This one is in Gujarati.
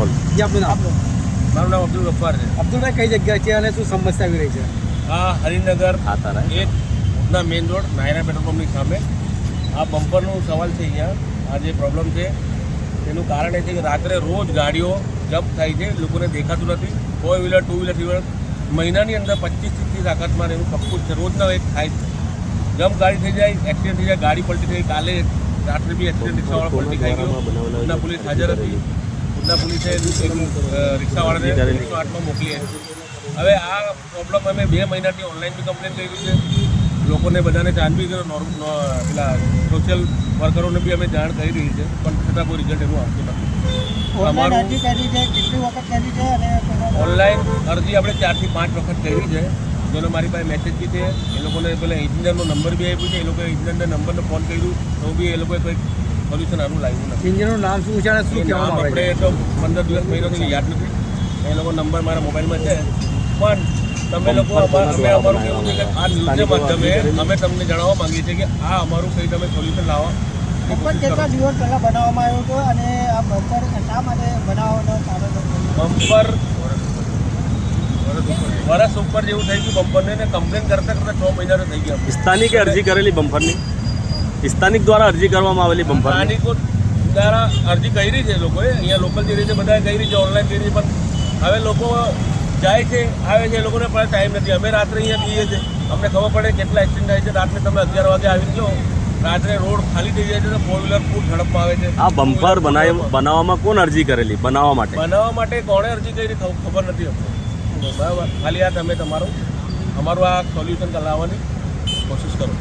રાઠોડ જે આપનું નામ? મારું નામ અબ્દુલ ગફ્ફાર છે. અબ્દુલભાઈ કઈ જગ્યા છે અને શું સમસ્યા આવી રહી છે? આ હરિનગર એક Udhna main road Nayara petrol પંપની સામે. આ બમ્પરનો સવાલ છે અહીંયા. આ જે પ્રોબ્લેમ છે તેનું કારણ એ છે કે રાત્રે રોજ ગાડીઓ જપ્ત થાય છે લોકોને દેખાતું નથી. Four wheeler two wheeler three wheeler મહિનાની અંદર પચીસ ત્રીસ આકાશમાં એવું પક્કું છે. રોજના એક થાય છે. જમ્પ ગાડી થઈ જાય એક્સિડન્ટ થઈ જાય ગાડી પલટી થઈ કાલે રાત્રે બી એક્સિડન્ટ રિક્ષાવાળા પલટી થઈ ગયો. પોલીસ હાજર હતી. ઉધના પોલીસે એક રિક્ષાવાળાને એકસો આઠમાં મોકલી હવે આ પ્રોબ્લેમ અમે બે મહિનાથી ઓનલાઈન બી કમ્પ્લેન કરી છે. લોકોને બધાને જાણ બી કર્યો પેલા સોશિયલ વર્કરોને બી અમે જાણ કરી રહી છે પણ છતાં કોઈ રિઝલ્ટ એવું આવતું નથી. અમારું અરજી કરી છે કેટલી વખત કરી છે અને કોનો- ઓનલાઈન અરજી આપણે ચારથી પાંચ વખત કરી છે. જેનો મારી પાસે મેસેજ બી છે. એ લોકોને પેલા એન્જિનિયરનો નંબર બી આપ્યું છે. એ લોકોએ એન્જિનિયરને નંબરનો ફોન કર્યું. તો બી એ લોકોએ કંઈક સોલ્યુશન આનું લાવ્યું નથી. ઇન્જિનનું નામ શું છે અને શું કહેવામાં આવે આપણે તો પંદર દિવસ મહિનોથી યાદ નથી. એ લોકો નંબર મારા મોબાઈલમાં છે. પણ તમે લોકો અમાર- અમે અમારું કેવું છે કે આ ન્યૂઝના માધ્યમે અમે તમને જણાવવા માંગીએ છીએ કે આ અમારું કંઈ તમે સોલ્યુશન લાવો. બમ્પર કેટલા દિવસ પહેલાં બનાવવામાં આવ્યો હતો અને આ બમ્પર શા માટે બનાવવાનો કારણ બમ્પર વરસ ઉપર જેવું થઈ ગયું બમ્પરને ને કમ્પ્લેન કરતા કરતા છ મહિનાનો થઈ ગયા. સ્થાનિકે અરજી કરેલી બમ્પરની? સ્થાનિક દ્વારા અરજી કરવામાં આવેલી બમ્પરની સ્થાનિકો દ્વારા અરજી કરી છે લોકોએ. અહીંયા લોકલ જે રીતે બધાએ કરી છે ઓનલાઈન કરી છે પણ હવે લોકો જાય છે આવે છે એ લોકોને પણ ટાઈમ નથી. અમે રાત્રે અહીંયા જઈએ છીએ. અમને ખબર પડે કેટલા એક્સિડન્ટ થાય છે. રાત્રે તમે અગિયાર વાગે આવી જાઓ. રાત્રે રોડ ખાલી થઈ જાય છે તો ફોર વ્હીલર ખૂબ ઝડપમાં આવે છે. આ બમ્પર બનાવ બનાવવામાં કોણ અરજી કરેલી? બનાવવા માટે? બનાવવા માટે કોણે અરજી કરી? ખબર ખબર નથી અમને. બરાબર. ખાલી આ તમે તમારું અમારું આ સોલ્યુશન લાવવાની કોશિશ કરો.